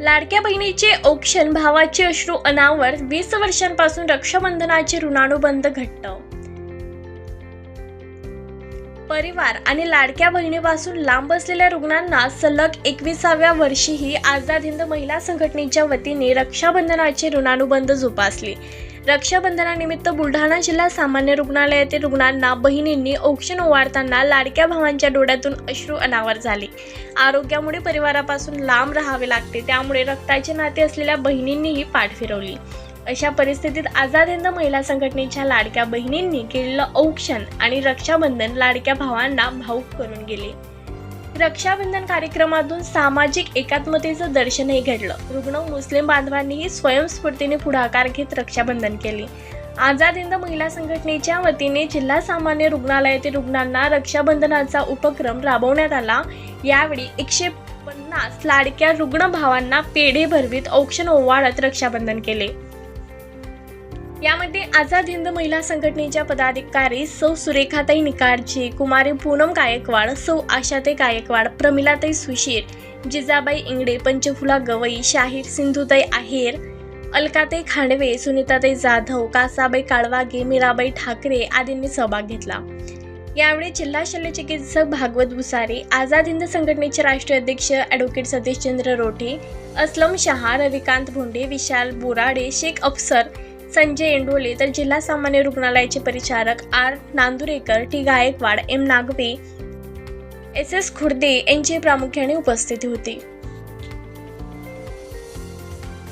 लाडक्या बहिणीचे औक्षण भावाचे अश्रू अनावर वीस वर्षांपासून रक्षाबंधनाचे ऋणानुबंध घट्ट. परिवार आणि लाडक्या बहिणीपासून लांब असलेल्या रुग्णांना सलग एकविसाव्या वर्षीही आझाद हिंद महिला संघटनेच्या वतीने रक्षाबंधनाचे ऋणानुबंध जोपासले. रक्षाबंधनानिमित्त बुलढाणा जिल्हा सामान्य रुग्णालयातील रुग्णांना बहिणींनी औक्षण ओवाळताना लाडक्या भावांच्या डोळ्यातून अश्रू अनावर झाले. आरोग्यामुळे परिवारापासून लांब राहावे लागते त्यामुळे रक्ताचे नाते असलेल्या बहिणींनीही पाठ फिरवली. अशा परिस्थितीत आझाद हिंद महिला संघटनेच्या लाडक्या बहिणींनी केलेलं औक्षण आणि रक्षाबंधन लाडक्या भावांना भाऊक करून गेले. रक्षाबंधन कार्यक्रमातून सामाजिक एकात्मतेचं दर्शनही घडलं. रुग्ण मुस्लिम बांधवांनीही स्वयंस्फूर्तीने पुढाकार घेत रक्षाबंधन केले. आझाद हिंद महिला संघटनेच्या वतीने जिल्हा सामान्य रुग्णालयातील रुग्णांना रक्षाबंधनाचा उपक्रम राबवण्यात आला. यावेळी एकशे पन्नास लाडक्या रुग्ण भावांना पेढे भरवीत औक्षण ओवाळत रक्षाबंधन केले. यामध्ये आझाद हिंद महिला संघटनेच्या पदाधिकारी सौ सुरेखाताई निकाडजी कुमारी पूनम गायकवाड सौ आशाताई गायकवाड प्रमिलाताई सुशीर जिजाबाई इंगडे पंचफुला गवई शाहीर सिंधुताई आहेर अलकाताई खांडवे सुनीताताई जाधव कासाबाई काळवागे मीराबाई ठाकरे आदींनी सहभाग घेतला. यावेळी जिल्हा शल्यचिकित्सक भागवत भुसारे आझाद हिंद संघटनेचे राष्ट्रीय अध्यक्ष ॲडव्होकेट सतीशचंद्र रोठे असलम शहा रविकांत भोंडे विशाल बोराडे शेख अफसर संजय एंडोले तर जिल्हा सामान्य रुग्णालयाचे परिचारक R Nandurekar T Gaikwad M Nagve S S Khurde यांची प्रामुख्याने उपस्थिती होती.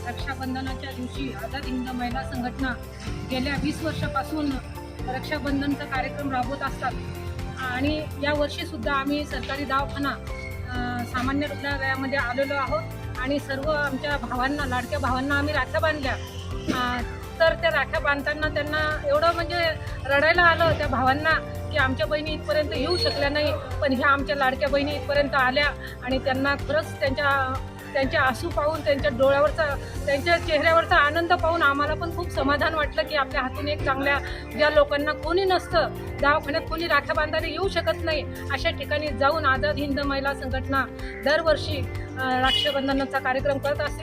रक्षाबंधनाच्या दिवशी आझाद हिंद महिला संघटना गेल्या वीस वर्षापासून रक्षाबंधनचा कार्यक्रम राबवत असतात. आणि या वर्षीसुद्धा आम्ही सरकारी दवाखाना सामान्य रुग्णालयामध्ये आलेलो आहोत. आणि सर्व आमच्या भावांना लाडक्या भावांना आम्ही राख्या बांधल्या. तर त्या राख्या बांधताना त्यांना एवढं म्हणजे रडायला आलं त्या भावांना की आमच्या बहिणी इथपर्यंत येऊ शकल्या नाही पण ह्या आमच्या लाडक्या बहिणी इथपर्यंत आल्या आणि त्यांना खरंच त्यांच्या त्यांच्या आसू पाहून त्यांच्या डोळ्यावरचा त्यांच्या चेहऱ्यावरचा आनंद पाहून आम्हाला पण खूप समाधान वाटलं की आपल्या हातून एक चांगल्या ज्या लोकांना कोणी नसतं दवाखान्यात कोणी राख्या बांधायला येऊ शकत नाही अशा ठिकाणी जाऊन आझाद हिंद महिला संघटना दरवर्षी राक्षबंधनाचा रक्षाबंधनाचा कार्यक्रम करत असते.